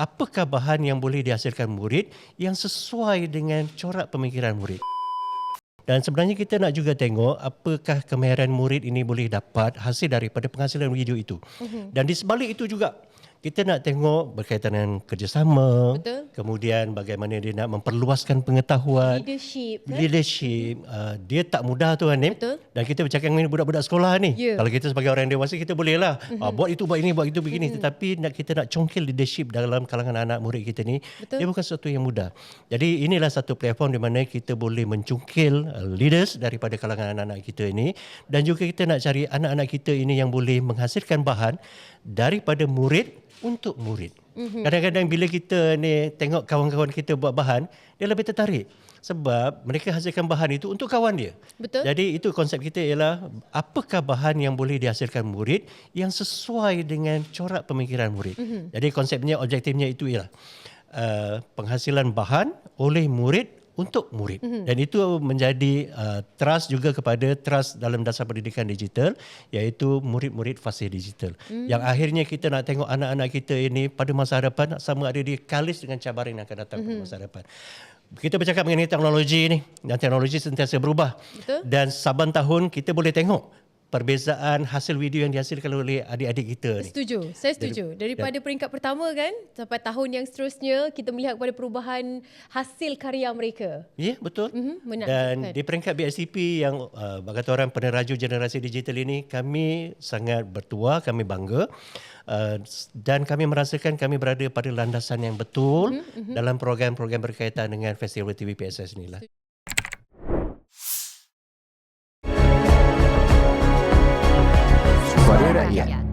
apakah bahan yang boleh dihasilkan murid yang sesuai dengan corak pemikiran murid. Dan sebenarnya kita nak juga tengok apakah kemahiran murid ini boleh dapat hasil daripada penghasilan video itu. Dan di sebalik itu juga kita nak tengok berkaitan dengan kerjasama, Betul. kemudian bagaimana dia nak memperluaskan pengetahuan, Leadership kan? leadership. Uh, dia tak mudah tu Hanim. Betul. Dan kita bercakap dengan budak-budak sekolah ni. Ya. Kalau kita sebagai orang dewasa kita boleh lah. Mm-hmm. Uh, buat itu, buat ini, buat itu, begini. Mm-hmm. Tetapi nak kita nak congkil leadership dalam kalangan anak murid kita ni. Betul. Dia bukan sesuatu yang mudah. Jadi inilah satu platform di mana kita boleh mencungkil uh, leaders daripada kalangan anak-anak kita ini. Dan juga kita nak cari anak-anak kita ini yang boleh menghasilkan bahan daripada murid untuk murid. Mm-hmm. Kadang-kadang bila kita ni tengok kawan-kawan kita buat bahan, dia lebih tertarik. Sebab mereka hasilkan bahan itu untuk kawan dia. Betul. Jadi itu konsep kita ialah apakah bahan yang boleh dihasilkan murid yang sesuai dengan corak pemikiran murid. Mm-hmm. Jadi konsepnya, objektifnya itu ialah uh, penghasilan bahan oleh murid untuk murid. Mm-hmm. Dan itu menjadi uh, trust juga kepada trust dalam dasar pendidikan digital iaitu murid-murid fasih digital. Mm. Yang akhirnya kita nak tengok anak-anak kita ini pada masa hadapan sama ada dia kalis dengan cabaran yang akan datang mm-hmm. pada masa hadapan. Kita bercakap mengenai teknologi ni dan teknologi sentiasa berubah. Betul. Dan saban tahun kita boleh tengok perbezaan hasil video yang dihasilkan oleh adik-adik kita ni. Setuju, saya setuju. Daripada peringkat pertama kan sampai tahun yang seterusnya kita melihat kepada perubahan hasil karya mereka. Ya, betul. Mhm, Dan di peringkat BSCP yang uh, kata orang peneraju generasi digital ini, kami sangat bertuah, kami bangga. Uh, dan kami merasakan kami berada pada landasan yang betul mm-hmm. dalam program-program berkaitan dengan Festival TV PSS inilah. 演。